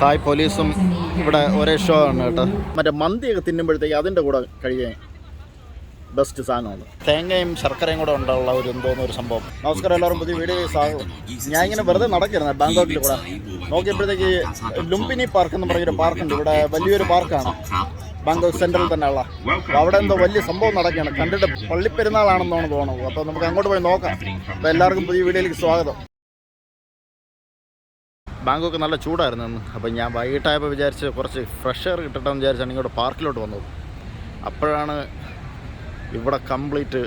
തായ് പോലീസും ഇവിടെ ഒരേ ഷോ ആണ് കേട്ടോ. മറ്റേ മന്തിയൊക്കെ തിന്നുമ്പോഴത്തേക്ക് അതിന്റെ കൂടെ കഴിയാൻ ബെസ്റ്റ് സാധനമാണ്. തേങ്ങയും ശർക്കരയും കൂടെ ഉണ്ടാവുള്ള ഒരു എന്തോന്ന് ഒരു സംഭവം. നമസ്കാരം എല്ലാവരും പുതിയ വീഡിയോ സാധനം ഞാൻ ഇങ്ങനെ വെറുതെ നടക്കരുത് ബാങ്കോക്കിൽ കൂടെ. നോക്കിയപ്പോഴത്തേക്ക് ലുംബിനി പാർക്ക് എന്ന് പറഞ്ഞൊരു പാർക്കുണ്ട്. ഇവിടെ വലിയൊരു പാർക്കാണ്. ബാങ്കോക്ക് സെൻട്രൽ തന്നെ ഉള്ള അപ്പോൾ അവിടെ എന്തോ വലിയ സംഭവം നടക്കുകയാണ്. കണ്ടിട്ട് പള്ളിപ്പെരുന്നാളാണെന്നാണ് തോന്നുന്നത്. അപ്പോൾ നമുക്ക് അങ്ങോട്ട് പോയി നോക്കാം. അപ്പോൾ എല്ലാവർക്കും പുതിയ വീഡിയോയിലേക്ക് സ്വാഗതം. ബാങ്കോക്ക് നല്ല ചൂടായിരുന്നു ഇന്ന് അപ്പോൾ ഞാൻ വൈകിട്ടായപ്പോൾ വിചാരിച്ച് കുറച്ച് ഫ്രഷ് എയർ കിട്ടട്ടെന്ന് വിചാരിച്ചാണ് ഇങ്ങോട്ട് പാർക്കിലോട്ട് വന്നത്. അപ്പോഴാണ് ഇവിടെ കംപ്ലീറ്റ്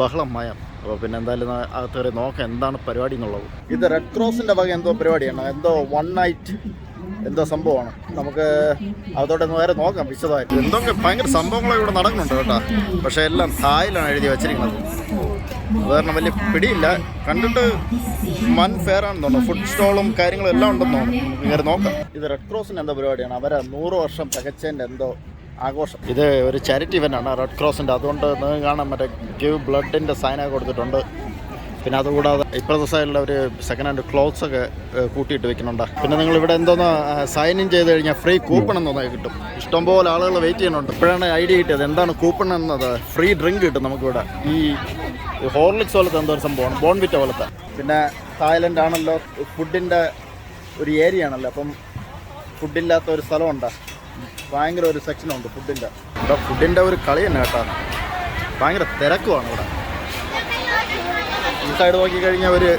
ബഹളം മയം. അപ്പോൾ പിന്നെ എന്തായാലും അകത്ത് കയറി നോക്കാം എന്താണ് പരിപാടി എന്നുള്ളത്. ഇത് റെഡ് ക്രോസിന്റെ വക എന്തോ പരിപാടിയാണ്. എന്തോ വൺ നൈറ്റ് എന്തോ സംഭവമാണ്. നമുക്ക് അതോടെ നേരെ നോക്കാം വിശദമായിട്ട്. എന്തൊക്കെ ഭയങ്കര സംഭവങ്ങളൊക്കെ ഇവിടെ നടക്കുന്നുണ്ട് കേട്ടോ. പക്ഷേ എല്ലാം തായിലാണ് എഴുതി വച്ചിരിക്കുന്നത്. അത് കാരണം വലിയ പിടിയില്ല. കണ്ടിട്ട് മൺ ഫെയർ ആണെന്ന് തോന്നുന്നു. ഫുഡ് സ്റ്റോളും കാര്യങ്ങളും എല്ലാം ഉണ്ടെന്ന് തോന്നുന്നു. ഇങ്ങനെ നോക്കാം. ഇത് റെഡ് ക്രോസിന്റെ എന്തോ പരിപാടിയാണ്. അവരെ നൂറ് വർഷം തികച്ചതിന്റെ എന്തോ ആഘോഷം. ഇത് ഒരു ചാരിറ്റി ഇവന്റ് ആണ് റെഡ് ക്രോസിന്റെ അതുകൊണ്ട് നിങ്ങൾക്ക് കാണാൻ മറ്റേ ഗിവ് ബ്ലഡിന്റെ സൈനൊക്കെ കൊടുത്തിട്ടുണ്ട്. പിന്നെ അതുകൂടാതെ ഇപ്പോഴത്തെ സൈഡിൽ ഒരു സെക്കൻഡ് ഹാൻഡ് ക്ലോത്ത്സ് ഒക്കെ കൂട്ടിയിട്ട് വെക്കുന്നുണ്ട്. പിന്നെ നിങ്ങൾ ഇവിടെ എന്തോന്ന് സൈൻ ഇൻ ചെയ്ത് കഴിഞ്ഞാൽ ഫ്രീ കൂപ്പൺ എന്നൊന്ന് കിട്ടും. ഇഷ്ടംപോലെ ആളുകൾ വെയിറ്റ് ചെയ്യുന്നുണ്ട്. ഇപ്പോഴാണ് ഐഡിയ കിട്ടിയത്. എന്താണ് കൂപ്പൺ എന്നത്? ഫ്രീ ഡ്രിങ്ക് കിട്ടും നമുക്കിവിടെ. ഈ ഹോർലിക്സ് പോലത്തെ എന്തോ ഒരു സംഭവമാണ്. ബോൺവിറ്റ പോലത്തെ. പിന്നെ തായ്ലൻഡ് ആണല്ലോ ഫുഡിന്റെ ഒരു ഏരിയ ആണല്ലോ. അപ്പം ഫുഡില്ലാത്ത ഒരു സ്ഥലമുണ്ട്. ഭയങ്കര ഒരു സെക്ഷനുണ്ട് ഫുഡിന്റെ ഇവിടെ ഫുഡിന്റെ ഒരു കളി തന്നെ കേട്ടോ. ഭയങ്കര തിരക്കുമാണ് ഇവിടെ. ഈ സൈഡ് നോക്കിക്കഴിഞ്ഞാൽ ഒരു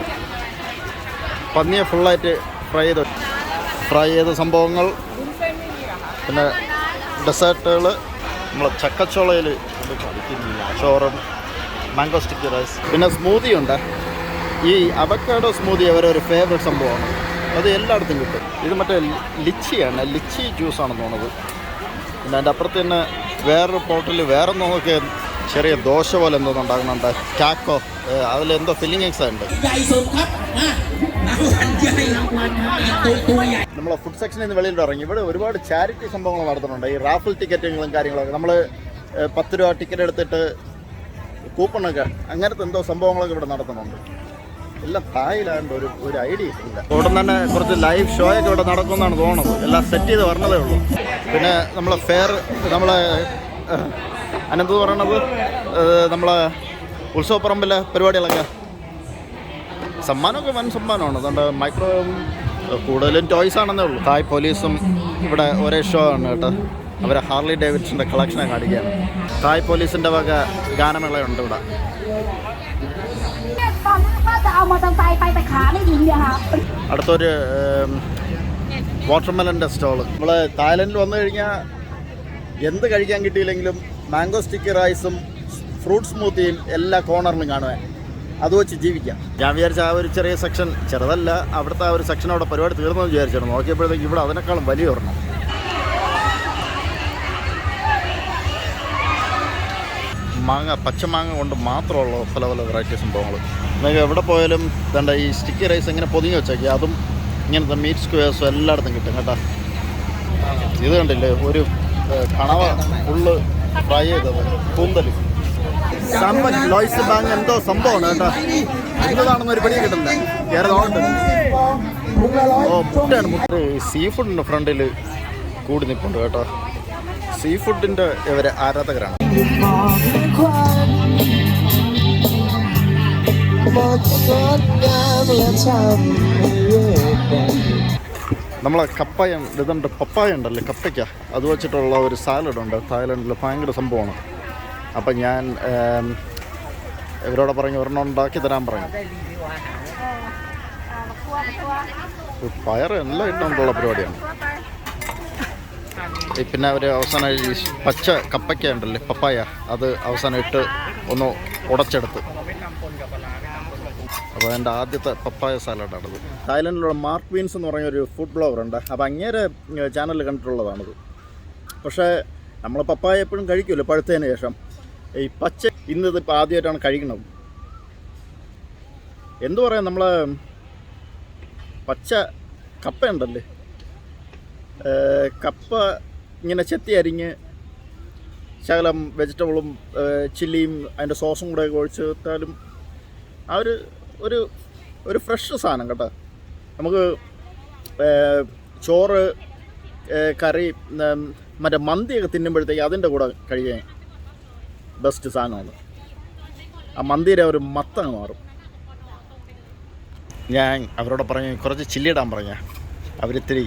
പന്നിയെ ഫുള്ളായിട്ട് ഫ്രൈ ചെയ്ത്. ഫ്രൈ ചെയ്ത സംഭവങ്ങൾ പിന്നെ ഡെസേർട്ടുകൾ നമ്മൾ ചക്കച്ചോളയിൽ ചോറും മാംഗോ സ്റ്റിക്കി റൈസ് പിന്നെ സ്മൂതി ഉണ്ട്. ഈ അവക്കാഡോ സ്മൂതി അവരൊരു ഫേവറേറ്റ് സംഭവമാണ്. അത് എല്ലായിടത്തും കിട്ടും. ഇത് മറ്റേ ലിച്ചിയാണ്. ലിച്ചി ജ്യൂസാണെന്ന് തോന്നുന്നത്. പിന്നെ അതിന്റെ അപ്പുറത്ത് തന്നെ വേറൊരു പോട്ടിൽ വേറെ നോക്കി ചെറിയ ദോശ പോലെ എന്തോ ഉണ്ടാകുന്നുണ്ട് കാക്കോ എന്തോ ഫില്ലിംഗ് എക്സ് ഉണ്ട്. നമ്മൾ ഫുഡ് സെക്ഷനിൽ നിന്ന് വെളിയിൽ ഇറങ്ങി. ഇവിടെ ഒരുപാട് ചാരിറ്റി സംഭവങ്ങൾ നടത്തുന്നുണ്ട് ഈ റാഫിൾ ടിക്കറ്റുകളും കാര്യങ്ങളൊക്കെ. നമ്മൾ പത്ത് രൂപ ടിക്കറ്റ് എടുത്തിട്ട് കൂപ്പണൊക്കെ അങ്ങനത്തെ എന്തോ സംഭവങ്ങളൊക്കെ ഇവിടെ നടത്തുന്നുണ്ട്. എല്ലാം തായിലാണ്ട് ഒരു ഒരു ഐഡിയ ഇല്ല. ഉടൻ തന്നെ കുറച്ച് ലൈവ് ഷോ ഒക്കെ ഇവിടെ നടക്കുമെന്നാണ് തോന്നുന്നത്. എല്ലാം സെറ്റ് ചെയ്ത് വരണതേ ഉള്ളൂ. പിന്നെ നമ്മളെ ഫെയർ നമ്മളെ അനന്ത് പറയണത് നമ്മളെ ഉത്സവപ്പറമ്പിലെ പരിപാടികളൊക്കെ. സമ്മാനമൊക്കെ വൻ സമ്മാനമാണ്. അതുകൊണ്ട് മൈക്രോ കൂടുതലും ടോയ്സ് ആണെന്നേ ഉള്ളൂ. തായ് പോലീസും ഇവിടെ ഒരേ ഷോ ആണ് കേട്ടോ. അവരെ ഹാർലി ഡേവിഡ്സിന്റെ കളക്ഷനെ കാണിക്കുകയാണ്. തായ് പോലീസിന്റെ വക ഗാനമേളയുണ്ട് ഇവിടെ. അടുത്തൊരു വാട്ടർമെലന്റെ സ്റ്റോൾ നമ്മൾ തായ്ലൻഡിൽ വന്നു കഴിഞ്ഞാൽ എന്ത് കഴിക്കാൻ കിട്ടിയില്ലെങ്കിലും മാംഗോ സ്റ്റിക്കി റൈസും ഫ്രൂട്ട് സ്മൂത്തിയും എല്ലാ കോർണറിലും കാണുവാൻ. അത് വെച്ച് ജീവിക്കാം. ഞാൻ വിചാരിച്ച ആ ഒരു ചെറിയ സെക്ഷൻ ചെറുതല്ല അവിടുത്തെ ആ ഒരു സെക്ഷൻ അവിടെ പരിപാടി തീർന്നെന്ന് വിചാരിച്ചിരുന്നു നോക്കിയപ്പോഴത്തേക്ക് ഇവിടെ അതിനേക്കാളും വലിയ ഒരെണ്ണം. മാങ്ങ പച്ചമാങ്ങ കൊണ്ട് മാത്രമുള്ള പല പല വെറൈറ്റി സംഭവങ്ങൾ നിങ്ങൾക്ക് എവിടെ പോയാലും വേണ്ട ഈ സ്റ്റിക്കി റൈസ് ഇങ്ങനെ പൊതിഞ്ഞ് വെച്ചേക്കി. അതും ഇങ്ങനത്തെ മീറ്റ് സ്ക്വയേഴ്സും എല്ലായിടത്തും കിട്ടും കേട്ടോ. ഇത് കണ്ടില്ലേ? ഒരു കണവ ഫുള്ള് ഫ്രൈ ചെയ്തത് കൂന്തൽ ലോയ്സ് ബാങ്ക് എന്തോ സംഭവമാണ് കേട്ടോ. എന്തതാണെന്ന് ഒരു പിടി ഓ മുട്ടയാണ് മുട്ട. സീ ഫുഡിന്റെ ഫ്രണ്ടിൽ കൂടി നിൽപ്പുണ്ട് കേട്ടോ. സീ ഫുഡിന്റെ ഇവർ ആരാധകരാണ് നമ്മളെ കപ്പയ ഇതുണ്ട് പപ്പായ ഉണ്ടല്ലേ കപ്പയ്ക്ക? അത് വെച്ചിട്ടുള്ള ഒരു സാലഡ് ഉണ്ട്. തായ്ലൻഡിൽ ഭയങ്കര സംഭവമാണ്. അപ്പം ഞാൻ ഇവരോട് പറഞ്ഞു ഒരെണ്ണം ഉണ്ടാക്കി തരാൻ പറഞ്ഞു. പയർ എല്ലാം ഇട്ടുകൊണ്ടുള്ള പരിപാടിയാണ്. പിന്നെ അവർ അവസാനം ഈ പച്ച കപ്പയ്ക്ക ഉണ്ടല്ലേ പപ്പായ അത് അവസാനം ഇട്ട് ഒന്ന് ഉടച്ചെടുത്ത്. അപ്പോൾ എന്റെ ആദ്യത്തെ പപ്പായ സാലഡാണത് തായ്ലൻഡിലുള്ള മാർക്ക് വീൻസ് എന്ന് പറഞ്ഞ ഒരു ഫുഡ് ബ്ലോഗർ ഉണ്ട്. അപ്പോൾ അങ്ങേരെ ചാനലിൽ കണ്ടിട്ടുള്ളതാണത്. പക്ഷേ നമ്മൾ പപ്പായ എപ്പോഴും കഴിക്കുമല്ലോ പഴുത്തതിന് ശേഷം. ഈ പച്ച ഇന്നത് ഇപ്പോൾ ആദ്യമായിട്ടാണ് കഴിക്കുന്നത്. എന്തു പറയാം നമ്മൾ പച്ച കപ്പ ഉണ്ടല്ലേ? കപ്പ ഇങ്ങനെ ചെത്തി അരിഞ്ഞ് ശകലം വെജിറ്റബിളും ചില്ലിയും അതിന്റെ സോസും കൂടെ ഒഴിച്ചു ഒഴിച്ച് ആ ഒരു ഒരു ഒരു ഫ്രഷ് സാധനം കേട്ടോ. നമുക്ക് ചോറ് കറി മറ്റേ മന്തിയൊക്കെ തിന്നുമ്പോഴത്തേക്ക് അതിന്റെ കൂടെ കഴിയാൻ ബെസ്റ്റ് സാധനമാണ്. ആ മന്തിയുടെ ഒരു മത്തങ്ങ് മാറും. ഞാൻ അവരോട് പറഞ്ഞു കുറച്ച് ചില്ലിടാൻ പറഞ്ഞ. അവരിത്തിരി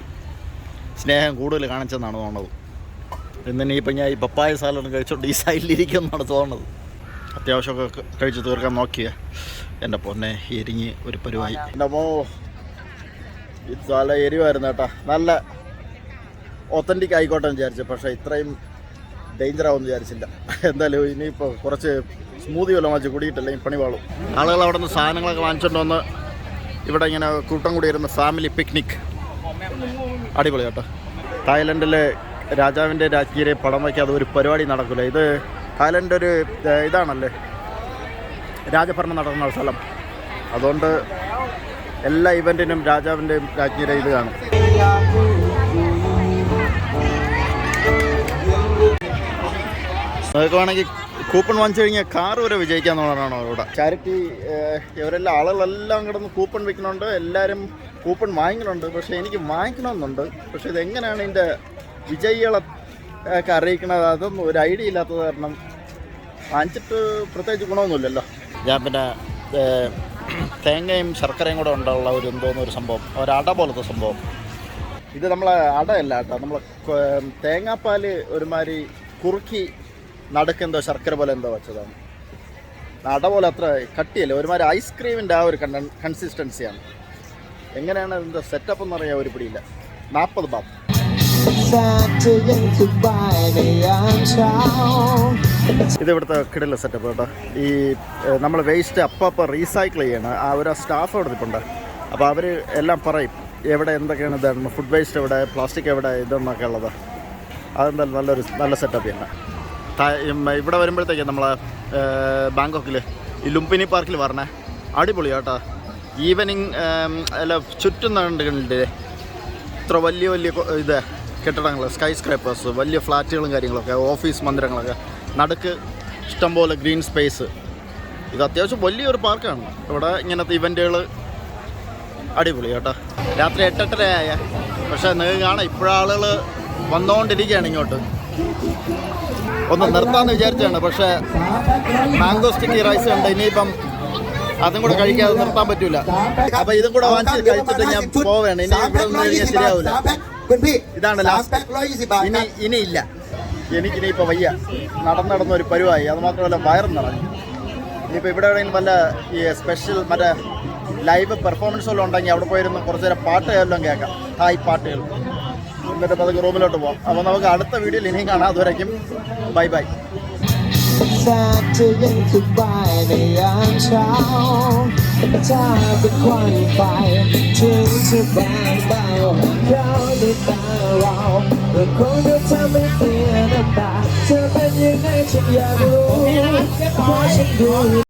സ്നേഹം കൂടുതൽ കാണിച്ചെന്നാണ് തോന്നുന്നത്. ഇന്നിനി ഇപ്പം ഞാൻ ഈ പപ്പായ സാലഡ് കഴിച്ചോണ്ട് ഈ സൈഡിലിരിക്കുമെന്നാണ് തോന്നുന്നത്. അത്യാവശ്യമൊക്കെ കഴിച്ച് തീർക്കാൻ നോക്കിയ. എന്റെ പൊന്നെ എരിഞ്ഞ് ഒരു പരിവായി എന്റെ മോ ഇത് നല്ല എരിവായിരുന്നു കേട്ടാ. നല്ല ഒത്തന്റിക് ആയിക്കോട്ടെ എന്ന് വിചാരിച്ചു. പക്ഷേ ഇത്രയും ഡേഞ്ചർ ആവുമെന്ന് വിചാരിച്ചില്ല. എന്തായാലും ഇനിയിപ്പോൾ കുറച്ച് സ്മൂതി വല്ലതും വാങ്ങിച്ച് കുടിയിട്ടില്ലെങ്കിൽ പണി വാളും ആളുകൾ അവിടെ നിന്ന് സാധനങ്ങളൊക്കെ വാങ്ങിച്ചുകൊണ്ട് വന്ന് ഇവിടെ ഇങ്ങനെ കൂട്ടം കൂടിയിരുന്ന ഫാമിലി പിക്നിക് അടിപൊളി കേട്ടോ. തായ്ലൻഡിലെ രാജാവിന്റെ രാജ്ഞിയെ പടം വയ്ക്കാതെ ഒരു പരിപാടി നടക്കില്ല ഇത് തായ്ലൻഡ് ഒരു ഇതാണല്ലേ? രാജഭരണം നടക്കുന്ന സ്ഥലം. അതുകൊണ്ട് എല്ലാ ഇവന്റിനും രാജാവിന്റെയും രാജ്ഞിയുടെ ഇത് കാണും. നോക്കുവാണെങ്കിൽ കൂപ്പൺ വാങ്ങിച്ചു കഴിഞ്ഞാൽ കാർ വരെ വിജയിക്കാന്നുള്ളതാണോ ഇവിടെ? ചാരിറ്റി ഇവരെല്ലാം ആളുകളെല്ലാം കിടന്ന് കൂപ്പൺ വയ്ക്കണുണ്ട് എല്ലാവരും കൂപ്പൺ വാങ്ങിക്കുന്നുണ്ട്. പക്ഷേ എനിക്ക് വാങ്ങിക്കണമെന്നുണ്ട്. പക്ഷേ ഇതെങ്ങനെയാണ് ഇതിന്റെ വിജയികളെ ഒക്കെ അറിയിക്കണത്? അതൊന്നും ഒരു ഐഡിയ ഇല്ലാത്തത് കാരണം വാങ്ങിച്ചിട്ട് പ്രത്യേകിച്ച് ഗുണമൊന്നുമില്ലല്ലോ. ഞാൻ പിന്നെ തേങ്ങയും ശർക്കരയും കൂടെ ഉണ്ടുള്ള ഒരു എന്തോന്ന് ഒരു സംഭവം ഒരട അട പോലത്തെ സംഭവം. ഇത് നമ്മൾ അടയല്ല കേട്ടോ. നമ്മൾ തേങ്ങാപ്പാൽ ഒരുമാതിരി കുറുക്കി നടുക്കെന്തോ ശർക്കര പോലെ എന്തോ വെച്ചതാണ്. അട പോലെ അത്ര കട്ടിയല്ല ഒരുമാതിരി ഐസ്ക്രീമിന്റെ ആ ഒരു കൺസിസ്റ്റൻസിയാണ് എങ്ങനെയാണ് ഇതിന്റെ സെറ്റപ്പ് എന്ന് പറയാൻ ഒരു പിടിയില്ല. നാൽപ്പത് ബാത്ത് ഇത് ഇവിടുത്തെ കിടല സെറ്റപ്പ് കേട്ടോ. ഈ നമ്മൾ വേസ്റ്റ് അപ്പപ്പ റീസൈക്കിൾ ചെയ്യണം ആ ഒരു സ്റ്റാഫ് അവിടെ ഇപ്പുണ്ട് അപ്പോൾ അവർ എല്ലാം പറയും എവിടെ എന്തൊക്കെയാണ് ഇതാണ് ഫുഡ് വേസ്റ്റ് എവിടെ? പ്ലാസ്റ്റിക് എവിടെ? ഇതെന്നൊക്കെ ഉള്ളത്? അതെന്തായാലും നല്ലൊരു നല്ല സെറ്റപ്പ് തന്നെ. ഇവിടെ വരുമ്പോഴത്തേക്ക് നമ്മൾ ബാങ്കോക്കിൽ ഈ ലുംപിനി പാർക്കിൽ വരണേ. അടിപൊളി കേട്ടോ. ഈവനിങ് അല്ല ചുറ്റും കണ്ടില്ലേ? ഇത്ര വലിയ വലിയ ഇത് കെട്ടിടങ്ങൾ സ്കൈ സ്ക്രൈപ്പേഴ്സ് വലിയ ഫ്ലാറ്റുകളും കാര്യങ്ങളൊക്കെ ഓഫീസ് മന്ദിരങ്ങളൊക്കെ. നടുക്ക് ഇഷ്ടംപോലെ ഗ്രീൻ സ്പേസ്. ഇത് അത്യാവശ്യം വലിയൊരു പാർക്കാണ്. ഇവിടെ ഇങ്ങനത്തെ ഇവന്റുകൾ അടിപൊളി കേട്ടോ. രാത്രി എട്ടെട്ടരയായ പക്ഷേ നിങ്ങൾക്ക് കാണാം ഇപ്പോഴാളുകൾ വന്നുകൊണ്ടിരിക്കുകയാണ് ഇങ്ങോട്ട്. ഒന്ന് നിർത്താമെന്ന് വിചാരിച്ചാണ് പക്ഷേ മാംഗോ സ്റ്റിക്കി റൈസ് ഉണ്ട് ഇനിയിപ്പം അതും കൂടെ കഴിക്കാതെ നിർത്താൻ പറ്റൂല. അപ്പൊ ഇതും കൂടെ വാങ്ങിച്ച് കഴിച്ചിട്ട് ഞാൻ പോവേണ്ട ഇനി ഇവിടെ ഇതാണ് ലാസ്റ്റ് ഇനി ഇനി ഇല്ല. എനിക്കിനി ഇപ്പോൾ വയ്യ. നടന്ന് ഒരു പരുവായി. അതുമാത്രമല്ല വയറും നിറഞ്ഞു. ഇനിയിപ്പോൾ ഇവിടെ എവിടെയെങ്കിലും വല്ല ഈ സ്പെഷ്യൽ മറ്റേ ലൈവ് പെർഫോമൻസ് വല്ലതും ഉണ്ടെങ്കിൽ അവിടെ പോയിരുന്ന് കുറച്ച് നേരം പാട്ട് എല്ലാം കേൾക്കാം. ഹായ് പാട്ടുകൾ. എന്നിട്ട് പതുക്കെ റൂമിലോട്ട് പോകാം അപ്പോൾ നമുക്ക് അടുത്ത വീഡിയോയിൽ ഇനിയും കാണാം. അതുവരയ്ക്കും bye bye. Back to into by the unknown Time to qualify To survive by Crowded by all The cold of time ลำบากเธอเป็นยังไงฉันอยากรู้ขอฉันดู